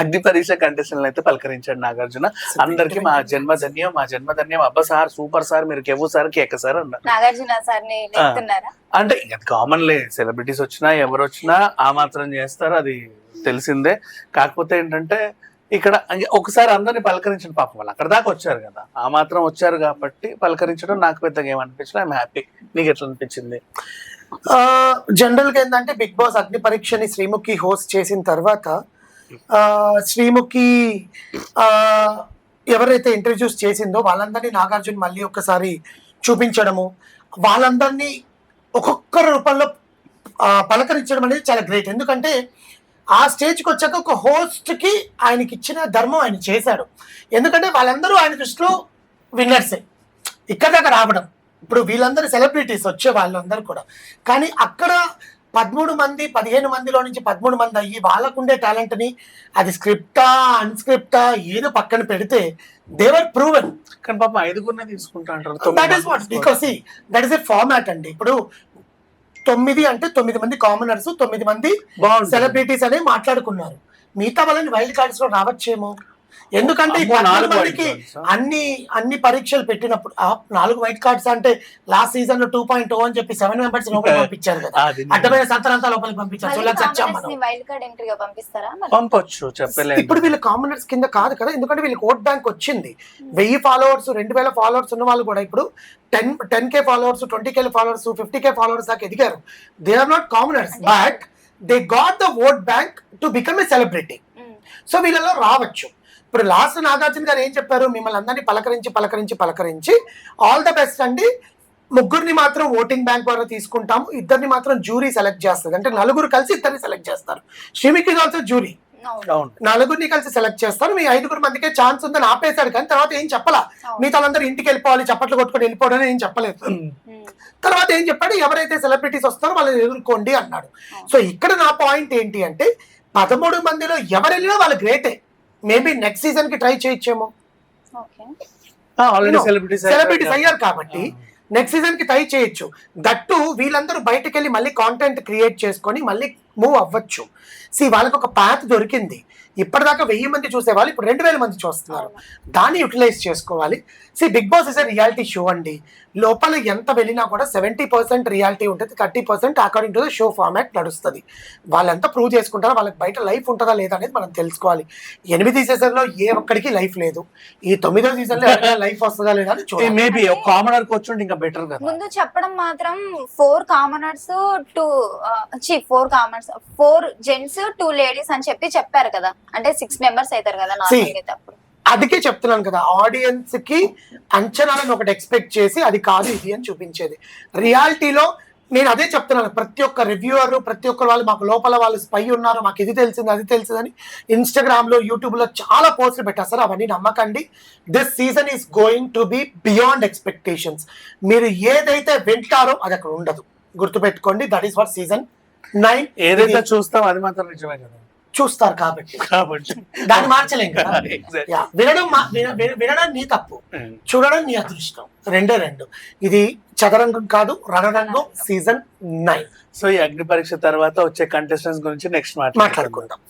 అగ్ని పరీక్ష కంటెస్టెంట్ అయితే పలకరించాడు నాగార్జున. అందరికి మా జన్మధన్యం మా జన్మధన్యం అబ్బా సార్ సూపర్ సార్ మీరు కెవ్వు సార్ కేక సార్ అన్నారు. నాగార్జున సార్ అంటే ఇంకా కామన్ లే. సెలబ్రిటీస్ వచ్చినా ఎవరు వచ్చినా ఆ మాత్రం చేస్తారు అది తెలిసిందే. కాకపోతే ఏంటంటే ఇక్కడ ఒకసారి అందరిని పలకరించిన పాపం వాళ్ళు. అక్కడ దాకా వచ్చారు కదా. ఆ మాత్రం వచ్చారు కాబట్టి పలకరించడం నాకు పెద్దగా ఏమనిపించిన ఐఎమ్ హ్యాపీ నీకు ఎట్లా అనిపించింది? జనరల్గా ఏంటంటే బిగ్ బాస్ అగ్ని పరీక్షని శ్రీముఖి హోస్ట్ చేసిన తర్వాత శ్రీముఖి ఎవరైతే ఇంట్రడ్యూస్ చేసిందో వాళ్ళందరినీ నాగార్జున మళ్ళీ ఒక్కసారి చూపించడము. వాళ్ళందరినీ ఒక్కొక్క రూపంలో పలకరించడం అనేది చాలా గ్రేట్ ఎందుకంటే ఆ స్టేజ్కి వచ్చాక ఒక హోస్ట్కి ఆయనకి ఇచ్చిన ధర్మం ఆయన చేశాడు. ఎందుకంటే వాళ్ళందరూ ఆయన దృష్టిలో విన్నర్సే ఇక్కడ దాకా రావడం. ఇప్పుడు వీళ్ళందరూ సెలబ్రిటీస్ వచ్చే వాళ్ళందరూ కూడా. కానీ అక్కడ పదమూడు మంది పదిహేను మందిలో నుంచి పదమూడు మంది అయ్యి వాళ్ళకుండే టాలెంట్ని అది స్క్రిప్టా అన్స్క్రిప్టా ఏదో పక్కన పెడితే దేవర్ ప్రూవెన్ కానీ పాపం ఐదుగురినే తీసుకుంటా అంటారు that is what because that is a format అండి. ఇప్పుడు తొమ్మిది అంటే తొమ్మిది మంది కామనర్స్ తొమ్మిది మంది సెలబ్రిటీస్ అనే మాట్లాడుకున్నారు. మిగతా వాళ్ళని వైల్డ్ కార్డ్స్లో రావచ్చేమో? ఎందుకంటే మందికి? అన్ని అన్ని పరీక్షలు పెట్టినప్పుడు ఆ నాలుగు వైట్ కార్డ్స్ అంటే లాస్ట్ సీజన్లో టూ పాయింట్ అని చెప్పి సెవెన్ మెంబర్స్ లోపల పంపించారు కదా. అది అడ్డమైన సంతరంతా లోపలికి పంపించారు. పంపొచ్చు చెప్పలేదు ఇప్పుడు వీళ్ళు కామనర్స్ కింద కాదు కదా ఎందుకంటే వీళ్ళకి ఓట్ బ్యాంక్ వచ్చింది. వెయ్యి ఫాలోవర్స్ రెండు వేల ఫాలోవర్స్ ఉన్న వాళ్ళు కూడా ఇప్పుడు ten ten K followers twenty K followers fifty K followers దాకా ఎదిగారు. They are not commoners but they got the vote bank to become a celebrity. So వీళ్ళలో రావచ్చు. ఇప్పుడు లాస్ట్ నాగార్జున గారు ఏం చెప్పారు? మిమ్మల్ని అందరినీ పలకరించి పలకరించి పలకరించి. ఆల్ ద బెస్ట్ అండి. ముగ్గురిని మాత్రం ఓటింగ్ బ్యాంక్ ద్వారా తీసుకుంటాము. ఇద్దరిని మాత్రం జూరీ సెలెక్ట్ చేస్తుంది. అంటే నలుగురు కలిసి ఇద్దరిని సెలెక్ట్ చేస్తారు. శ్రీమికి ఆల్సో జూరీ నలుగురిని కలిసి సెలెక్ట్ చేస్తారు. మీ ఐదుగురు మందికే ఛాన్స్ ఉందని ఆపేశాడు కానీ తర్వాత ఏం చెప్పలా. మిగతా వాళ్ళందరూ ఇంటికి వెళ్ళిపోవాలి చప్పట్లు కొట్టుకొని వెళ్ళిపోవడం ఏం చెప్పలేదు. తర్వాత ఏం చెప్పాడు? ఎవరైతే సెలబ్రిటీస్ వస్తారో వాళ్ళని ఎదుర్కోండి అన్నాడు. సో ఇక్కడ నా పాయింట్ ఏంటి అంటే పదమూడు మందిలో ఎవరు వెళ్ళినా వాళ్ళు గ్రేటే మేబీ నెక్స్ట్ సీజన్కి ట్రై చేయొచ్చేమో. ఓకే ఆల్రెడీ సెలబ్రిటీస్ అయ్యారు కాబట్టి నెక్స్ట్ సీజన్కి ట్రై చేయొచ్చు. దట్టు వీళ్ళందరూ బయటకు వెళ్ళి మళ్ళీ కాంటెంట్ క్రియేట్ చేసుకొని మళ్ళీ మూవ్ అవ్వచ్చు. సి వాళ్ళకి ఒక పాత్ దొరికింది. ఇప్పటిదాకా వెయ్యి మంది చూసేవాళ్ళు ఇప్పుడు రెండు వేల మంది చూస్తున్నారు. దాన్ని యూటిలైజ్ చేసుకోవాలి. See Bigg Boss is a reality show అండి. లోపల ఎంత వెళ్ళినా కూడా సెవెంటీ పర్సెంట్ రియాలిటీ ఉంటుంది thirty percent according to the show format నడుస్తుంది. వాళ్ళంతా ప్రూవ్ చేసుకుంటారో వాళ్ళకి బయట లైఫ్ ఉంటుందా లేదా అనేది మనం తెలుసుకోవాలి. ఎనిమిది సీజన్లో ఏ ఒక్కడికి లైఫ్ లేదు. ఈ తొమ్మిదో సీజన్లో లైఫ్ వస్తుందా లేదా అని చూడాలి. మేబీ ఒక కామనర్ వచ్చి ఇంకా బెటర్ కదా. ముందు చెప్పడం మాత్రం ఫోర్ కామనర్స్ టూ చి four commoners four gents two ladies అని చెప్పి చెప్పారు కదా. అంటే సిక్స్ మెంబర్స్ అవుతారు కదా నార్మల్ అయితే అప్పుడు. అందుకే చెప్తున్నాను కదా ఆడియన్స్కి అంచనాలను ఒకటి ఎక్స్పెక్ట్ చేసి అది కాదు ఇది అని చూపించేది. రియాలిటీలో నేను అదే చెప్తున్నాను ప్రతి ఒక్క రివ్యూవర్ ప్రతి ఒక్కరు వాళ్ళు మాకు లోపల వాళ్ళు స్పై ఉన్నారు మాకు ఇది తెలిసింది అది తెలిసిందని ఇన్స్టాగ్రామ్లో యూట్యూబ్లో చాలా పోస్టులు పెట్టేస్తారు అవన్నీ నమ్మకండి. This season is going to be beyond expectations మీరు ఏదైతే వింటారో అది అక్కడ ఉండదు. గుర్తుపెట్టుకోండి that is for season nine ఏదైతే చూస్తాం అది మాత్రం నిజమే కదా. చూస్తారు కాబట్టి. కాబట్టి. దాన్ని మార్చలేం కదా. యా, వినడం మా- విన- విన- వినడం నీ తప్పు. ఉమ్. చూడడం నీ అదృష్టం. రెండే రెండు. ఇది చదరంగం కాదు రణరంగం సీజన్ నైన్ సో ఈ అగ్ని పరీక్ష తర్వాత వచ్చే కంటెస్టెంట్స్ గురించి నెక్స్ట్ మాట్లాడుకుందాం. మాట్లాడుకుందాం.